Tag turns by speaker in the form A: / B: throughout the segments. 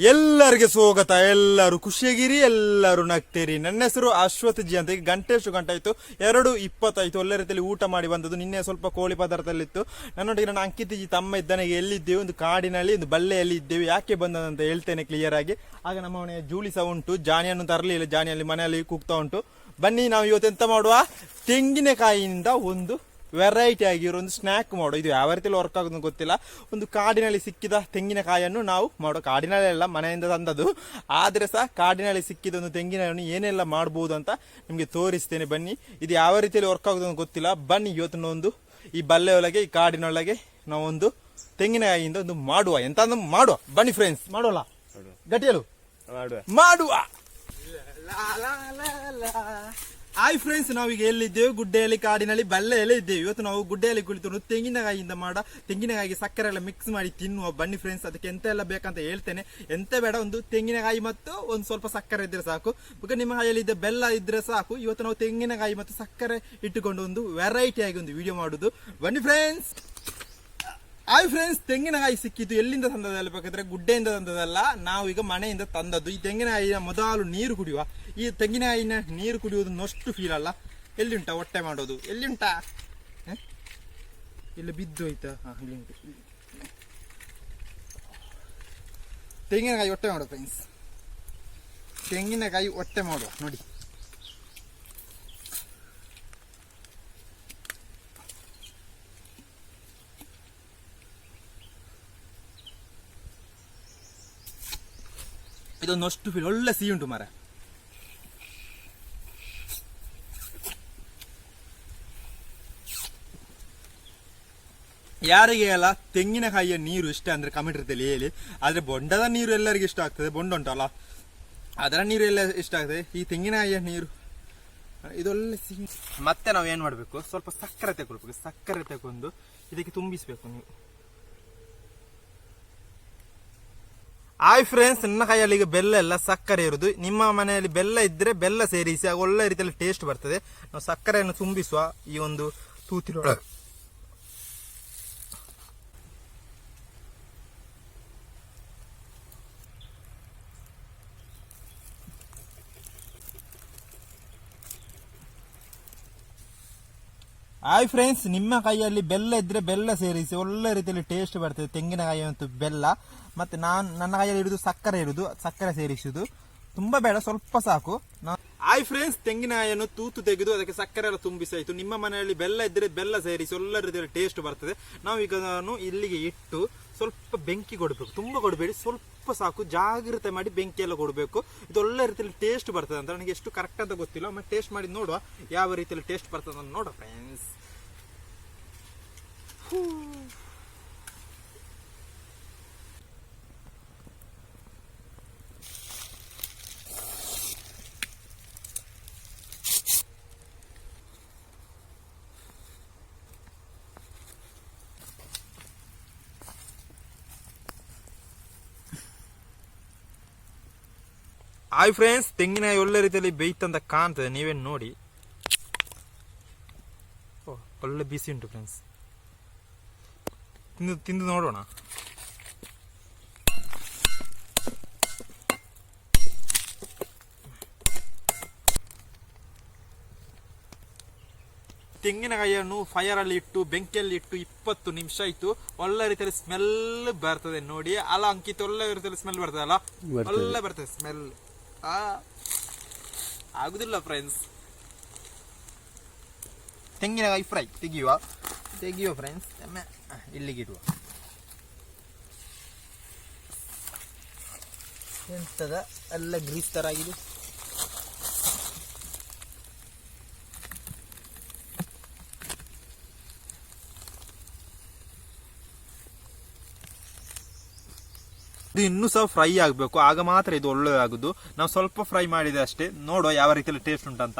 A: ಎಲ್ಲರಿಗೆ ಸ್ವಾಗತ. ಎಲ್ಲರೂ ಖುಷಿಯಾಗಿರಿ, ಎಲ್ಲರೂ ನಗ್ತೀರಿ. ನನ್ನ ಹೆಸರು ಅಶ್ವಥ್ ಜಿ ಅಂತ. ಈಗ ಗಂಟೆ ಎಷ್ಟು ಗಂಟೆ ಆಯ್ತು? ಎರಡು ಇಪ್ಪತ್ತಾಯಿತು. ಒಳ್ಳೆ ರೀತಿಯಲ್ಲಿ ಊಟ ಮಾಡಿ ಬಂದದ್ದು. ನಿನ್ನೆ ಸ್ವಲ್ಪ ಕೋಳಿ ಪದಾರ್ಥದಲ್ಲಿತ್ತು ನನ್ನೊಟ್ಟಿಗೆ ನನ್ನ ಅಂಕಿತ್ ಜಿ ತಮ್ಮ ಇದ್ದಾನೆ. ಈಗ ಎಲ್ಲಿದ್ದೇವೆ? ಒಂದು ಕಾಡಿನಲ್ಲಿ, ಒಂದು ಬಳ್ಳೆಯಲ್ಲಿ ಇದ್ದೇವೆ. ಯಾಕೆ ಬಂದದಂತ ಹೇಳ್ತೇನೆ ಕ್ಲಿಯರ್ ಆಗಿ. ಆಗ ನಮ್ಮ ಮನೆಯ ಜೂಲಿ ಸಹ ಉಂಟು. ಜಾನಿಯನ್ನು ತರಲಿಲ್ಲ. ಜಾನಿಯಲ್ಲಿ ಮನೆಯಲ್ಲಿ ಕೂಗ್ತಾ ಉಂಟು. ಬನ್ನಿ, ನಾವು ಇವತ್ತು ಎಂತ ಮಾಡುವ? ತೆಂಗಿನಕಾಯಿಯಿಂದ ಒಂದು ವೆರೈಟಿ ಆಗಿರೋ ಒಂದು ಸ್ನ್ಯಾಕ್ ಮಾಡೋ. ಇದು ಯಾವ ರೀತಿಯಲ್ಲಿ ವರ್ಕ್ ಆಗೋದು ಗೊತ್ತಿಲ್ಲ. ಒಂದು ಕಾಡಿನಲ್ಲಿ ಸಿಕ್ಕಿದ ತೆಂಗಿನಕಾಯನ್ನು ನಾವು ಮಾಡೋ. ಕಾಡಿನಲ್ಲೇ ಅಲ್ಲ ಮನೆಯಿಂದ ತಂದದ್ದು. ಆದರೆ ಸಹ ಕಾಡಿನಲ್ಲಿ ಸಿಕ್ಕಿದ ಒಂದು ತೆಂಗಿನಕಾಯನ್ನು ಏನೆಲ್ಲ ಮಾಡ್ಬೋದು ಅಂತ ನಿಮಗೆ ತೋರಿಸ್ತೇನೆ. ಬನ್ನಿ ಇದು ಯಾವ ರೀತಿಯಲ್ಲಿ ವರ್ಕ್ ಆಗೋದು ಗೊತ್ತಿಲ್ಲ. ಬನ್ನಿ ಇವತ್ತಿನ ಒಂದು ಈ ಬಲ್ಲೆಯೊಳಗೆ ಈ ಕಾಡಿನೊಳಗೆ ನಾವೊಂದು ತೆಂಗಿನಕಾಯಿಯಿಂದ ಒಂದು ಮಾಡುವ. ಎಂತ ಒಂದು ಮಾಡುವ. ಬನ್ನಿ ಫ್ರೆಂಡ್ಸ್ ಮಾಡೋಲ್ಲ ಗಟ್ಟಿಯಲು?
B: ಮಾಡುವ.
A: ಹಾಯ್ ಫ್ರೆಂಡ್ಸ್ ನಾವೀಗ ಎಲ್ಲಿದ್ದೇವೆ? ಗುಡ್ಡೆಯಲ್ಲಿ, ಕಾಡಿನಲ್ಲಿ, ಬಲ್ಲೆಯಲ್ಲಿ ಇದ್ದೇವೆ. ಇವತ್ತು ನಾವು ಗುಡ್ಡೆಯಲ್ಲಿ ಕುಳಿತು ತೆಂಗಿನಕಾಯಿಯಿಂದ ಮಾಡ, ತೆಂಗಿನಕಾಯಿಗೆ ಸಕ್ಕರೆ ಎಲ್ಲ ಮಿಕ್ಸ್ ಮಾಡಿ ತಿನ್ನುವ. ಬನ್ನಿ ಫ್ರೆಂಡ್ಸ್ ಅದಕ್ಕೆ ಎಂತ ಎಲ್ಲ ಬೇಕಂತ ಹೇಳ್ತೇನೆ. ಎಂತ ಬೇಡ, ಒಂದು ತೆಂಗಿನಕಾಯಿ ಮತ್ತು ಒಂದು ಸ್ವಲ್ಪ ಸಕ್ಕರೆ ಇದ್ರೆ ಸಾಕು. ಬಗ್ಗೆ ನಿಮ್ಮ ಕೈಯಲ್ಲಿ ಇದ್ದ ಬೆಲ್ಲ ಇದ್ರೆ ಸಾಕು. ಇವತ್ತು ನಾವು ತೆಂಗಿನಕಾಯಿ ಮತ್ತು ಸಕ್ಕರೆ ಇಟ್ಟುಕೊಂಡು ಒಂದು ವೆರೈಟಿ ಆಗಿ ಒಂದು ವಿಡಿಯೋ ಮಾಡುದು. ಬನ್ನಿ ಫ್ರೆಂಡ್ಸ್ ಹಾಯ್ ಫ್ರೆಂಡ್ಸ್ ತೆಂಗಿನಕಾಯಿ ಸಿಕ್ಕಿದ್ದು ಎಲ್ಲಿಂದ ತಂದದಲ್ಲ ಬೇಕಾದ್ರೆ ಗುಡ್ಡೆಯಿಂದ ತಂದದಲ್ಲ ನಾವು ಈಗ ಮನೆಯಿಂದ ತಂದದ್ದು. ಈ ತೆಂಗಿನಕಾಯಿನ ಮೊದಲು ನೀರು ಕುಡಿಯುವ. ಈ ತೆಂಗಿನಕಾಯಿನ ನೀರು ಕುಡಿಯುವುದು ನಷ್ಟು ಫೀಲ್ ಅಲ್ಲ. ಎಲ್ಲಿ ಉಂಟಾ ಹೊಟ್ಟೆ ಮಾಡೋದು? ಎಲ್ಲಿ ಉಂಟಾ? ಇಲ್ಲಿ ಬಿದ್ದು ಹೋಯ್ತಾ? ಇಲ್ಲಿ ಉಂಟು. ತೆಂಗಿನಕಾಯಿ ಹೊಟ್ಟೆ ಮಾಡುವ ಫ್ರೆಂಡ್ಸ್ ತೆಂಗಿನಕಾಯಿ ಹೊಟ್ಟೆ ಮಾಡುವ ನೋಡಿ. ಇದೊಂದು ಅಷ್ಟು ಫೀಲ್ ಒಳ್ಳೆ ಸಿಹಿ ಉಂಟು ಮರ ಯಾರಿಗೆ ಅಲ್ಲ, ತೆಂಗಿನಕಾಯಿಯ ನೀರು ಇಷ್ಟ ಅಂದ್ರೆ ಕಮೆಂಟ್ ಇರ್ತದೆ ಹೇಳಿ. ಆದ್ರೆ ಬೊಂಡದ ನೀರು ಎಲ್ಲರಿಗೂ ಇಷ್ಟ ಆಗ್ತದೆ, ಬೊಂಡ ಉಂಟಲ್ಲ ಅದರ ನೀರು ಎಲ್ಲ ಇಷ್ಟ ಆಗ್ತದೆ, ಈ ತೆಂಗಿನಕಾಯಿಯ ನೀರು. ಇದೊಳ್ಳೆ ಸಿಹಿ ಮತ್ತೆ ನಾವು ಏನ್ ಮಾಡ್ಬೇಕು, ಸ್ವಲ್ಪ ಸಕ್ಕರೆ ತಗೊಳ್ಬೇಕು ಸಕ್ಕರೆ ತಗೊಂಡು ಇದಕ್ಕೆ ತುಂಬಿಸ್ಬೇಕು ನೀವು. ಹಾಯ್ ಫ್ರೆಂಡ್ಸ್ ನನ್ನ ಕೈಯಲ್ಲಿ ಈಗ ಬೆಲ್ಲ ಎಲ್ಲ ಸಕ್ಕರೆ ಇರುದು. ನಿಮ್ಮ ಮನೆಯಲ್ಲಿ ಬೆಲ್ಲ ಇದ್ರೆ ಬೆಲ್ಲ ಸೇರಿಸಿ, ಆಗ ಒಳ್ಳೆ ರೀತಿಯಲ್ಲಿ ಟೇಸ್ಟ್ ಬರ್ತದೆ. ನಾವು ಸಕ್ಕರೆಯನ್ನು ತುಂಬಿಸುವ ಈ ಒಂದು ತೂತಿನೊಳಗೆ. ಹಾಯ್ ಫ್ರೆಂಡ್ಸ್ ನಿಮ್ಮ ಕೈಯಲ್ಲಿ ಬೆಲ್ಲ ಇದ್ರೆ ಬೆಲ್ಲ ಸೇರಿಸಿ, ಒಳ್ಳೆ ರೀತಿಯಲ್ಲಿ ಟೇಸ್ಟ್ ಬರ್ತದೆ. ತೆಂಗಿನಕಾಯಿ ಮತ್ತು ಬೆಲ್ಲ. ಮತ್ತೆ ನಾನು, ನನ್ನ ಕೈಯಲ್ಲಿ ಇರುವುದು ಸಕ್ಕರೆ ಇರುವುದು ಸಕ್ಕರೆ ಸೇರಿಸುದು. ತುಂಬಾ ಬೇಡ, ಸ್ವಲ್ಪ ಸಾಕು. ಹಾಯ್ ಫ್ರೆಂಡ್ಸ್ ತೆಂಗಿನಕಾಯಿಯನ್ನು ತೂತು ತೆಗೆದು ಅದಕ್ಕೆ ಸಕ್ಕರೆ ಎಲ್ಲ ತುಂಬಿಸಾಯಿತು ನಿಮ್ಮ ಮನೆಯಲ್ಲಿ ಬೆಲ್ಲ ಇದ್ರೆ ಬೆಲ್ಲ ಸೇರಿಸಿ, ಒಳ್ಳೆ ರೀತಿಯಲ್ಲಿ ಟೇಸ್ಟ್ ಬರ್ತದೆ. ಈಗ ನಾನು ಇಲ್ಲಿಗೆ ಇಟ್ಟು ಸ್ವಲ್ಪ ಬೆಂಕಿ ಕೊಡಬೇಕು, ತುಂಬ ಕೊಡಬೇಡಿ, ಸ್ವಲ್ಪ ಸಾಕು, ಜಾಗ್ರತೆ ಮಾಡಿ ಬೆಂಕಿ ಎಲ್ಲ ಕೊಡಬೇಕು. ಇದು ಒಳ್ಳೆ ರೀತಿಯಲ್ಲಿ ಟೇಸ್ಟ್ ಬರ್ತದೆ ಅಂತ ನನಗೆ ಎಷ್ಟು ಕರೆಕ್ಟ್ ಅಂತ ಗೊತ್ತಿಲ್ಲ ಮತ್ತೆ ಟೇಸ್ಟ್ ಮಾಡಿ ನೋಡುವ ಯಾವ ರೀತಿಯಲ್ಲಿ ಟೇಸ್ಟ್ ಬರ್ತದೆ ಅಂತ ನೋಡುವ ಫ್ರೆಂಡ್ಸ್ ಹಾಯ್ ಫ್ರೆಂಡ್ಸ್ ತೆಂಗಿನಕಾಯಿ ಒಳ್ಳೆ ರೀತಿಯಲ್ಲಿ ಬೇಯ್ತಂತ ಕಾಣ್ತದೆ ನೀವೇನು ನೋಡಿ. ಓ ಒಳ್ಳೆ ಬಿಸಿ ಉಂಟು ಫ್ರೆಂಡ್ಸ್. ತಿಂದು ತಿಂದು ನೋಡೋಣ. ತೆಂಗಿನಕಾಯಿಯನ್ನು ಫೈರ್ ಅಲ್ಲಿ ಇಟ್ಟು ಬೆಂಕಿಯಲ್ಲಿ ಇಟ್ಟು ಇಪ್ಪತ್ತು ನಿಮಿಷ ಆಯ್ತು. ಒಳ್ಳೆ ರೀತಿಯಲ್ಲಿ ಸ್ಮೆಲ್ ಬರ್ತದೆ ನೋಡಿ. ಅಲ್ಲ ಅಂಕಿತ ಒಳ್ಳೆ ರೀತಿಯಲ್ಲಿ ಸ್ಮೆಲ್ ಬರ್ತದೆ. ಅಲ್ಲ ಒಳ್ಳೆ ಬರ್ತದೆ ಸ್ಮೆಲ್ ಆ ಆಗುದಿಲ್ಲ ಫ್ರೆಂಡ್ಸ್ ತೆಂಗಿನಕಾಯಿ ಫ್ರೈ ತೆಗಿಯುವ? ತೆಗಿಯುವ ಫ್ರೆಂಡ್ಸ್ ಇಲ್ಲಿಗಿಡುವ ಎಂತದ ಎಲ್ಲ ಗ್ರೀಸ್ ಥರ ಆಗಿದೆ. ಇದು ಇನ್ನೂ ಸಹ ಫ್ರೈ ಆಗಬೇಕು. ಆಗ ಮಾತ್ರ ಇದು ಒಳ್ಳೆಯದಾಗುದು ನಾವು ಸ್ವಲ್ಪ ಫ್ರೈ ಮಾಡಿದೆ ಅಷ್ಟೇ. ನೋಡುವ ಯಾವ ರೀತಿಯಲ್ಲಿ ಟೇಸ್ಟ್ ಉಂಟಂತ.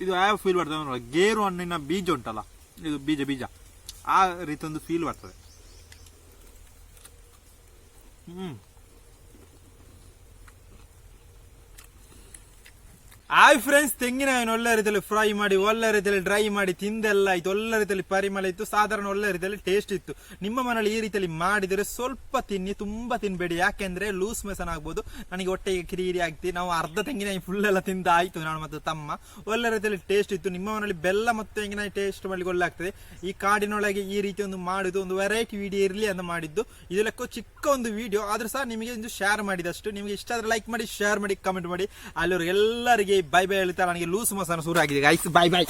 A: ಇದು ಯಾವ ಫೀಲ್ ಬರ್ತದೆ ನೋಡುವ. ಗೇರು ಹಣ್ಣಿನ ಬೀಜ ಉಂಟಲ್ಲ. ಇದು ಬೀಜ ಬೀಜ. ಆ ರೀತಿ ಒಂದು ಫೀಲ್ ಬರ್ತದೆ. ಹ್ಮ್. ಹಾಯ್ ಫ್ರೆಂಡ್ಸ್ ತೆಂಗಿನಕಾಯಿನ ಒಳ್ಳೆ ರೀತಿಯಲ್ಲಿ ಫ್ರೈ ಮಾಡಿ, ಒಳ್ಳೆ ರೀತಿಯಲ್ಲಿ ಡ್ರೈ ಮಾಡಿ ತಿಂದೆಲ್ಲ ಆಯ್ತು. ಒಳ್ಳೆ ರೀತಿಯಲ್ಲಿ ಪರಿಮಳ ಇತ್ತು. ಸಾಧಾರಣ ಒಳ್ಳೆ ರೀತಿಯಲ್ಲಿ ಟೇಸ್ಟ್ ಇತ್ತು. ನಿಮ್ಮ ಮನೇಲಿ ಈ ರೀತಿಯಲ್ಲಿ ಮಾಡಿದರೆ ಸ್ವಲ್ಪ ತಿನ್ನಿ, ತುಂಬಾ ತಿನ್ಬೇಡಿ. ಯಾಕೆಂದ್ರೆ ಲೂಸ್ ಮೆಸನ್ ಆಗ್ಬೋದು. ನನಗೆ ಹೊಟ್ಟೆಗೆ ಕಿರಿಕಿರಿ ಆಗ್ತಿ. ನಾವು ಅರ್ಧ ತೆಂಗಿನಕಾಯಿ ಫುಲ್ ಎಲ್ಲ ತಿಂದ ಆಯ್ತು ನಾನು ಮತ್ತು ತಮ್ಮ. ಒಳ್ಳೆ ರೀತಿಯಲ್ಲಿ ಟೇಸ್ಟ್ ಇತ್ತು. ನಿಮ್ಮ ಮನೇಲಿ ಬೆಲ್ಲ ಮತ್ತು ತೆಂಗಿನಕಾಯಿ ಟೇಸ್ಟ್ ಮಾಡಲಿಕ್ಕೆ ಒಳ್ಳೆ ಆಗ್ತದೆ. ಈ ಕಾಡಿನೊಳಗೆ ಈ ರೀತಿ ಒಂದು ಮಾಡುದು, ಒಂದು ವೆರೈಟಿ ವಿಡಿಯೋ ಇರಲಿ ಅಂತ ಮಾಡಿದ್ದು. ಇದೆಲ್ಲಕ್ಕೂ ಚಿಕ್ಕ ಒಂದು ವಿಡಿಯೋ ಆದ್ರೂ ಸಹ ನಿಮಗೆ ಒಂದು ಶೇರ್ ಮಾಡಿದಷ್ಟು. ನಿಮಗೆ ಇಷ್ಟ ಆದ್ರೆ ಲೈಕ್ ಮಾಡಿ ಶೇರ್ ಮಾಡಿ ಕಮೆಂಟ್ ಮಾಡಿ. ಅಲ್ಲಿ ಎಲ್ಲರಿಗೆ ಬೈ ಬೈ ಹೇಳ್ತಾ ನನಗೆ ಲೂಸ್ ಮಸಾನ ಶುರು ಆಗಿದೆ. Guys bye bye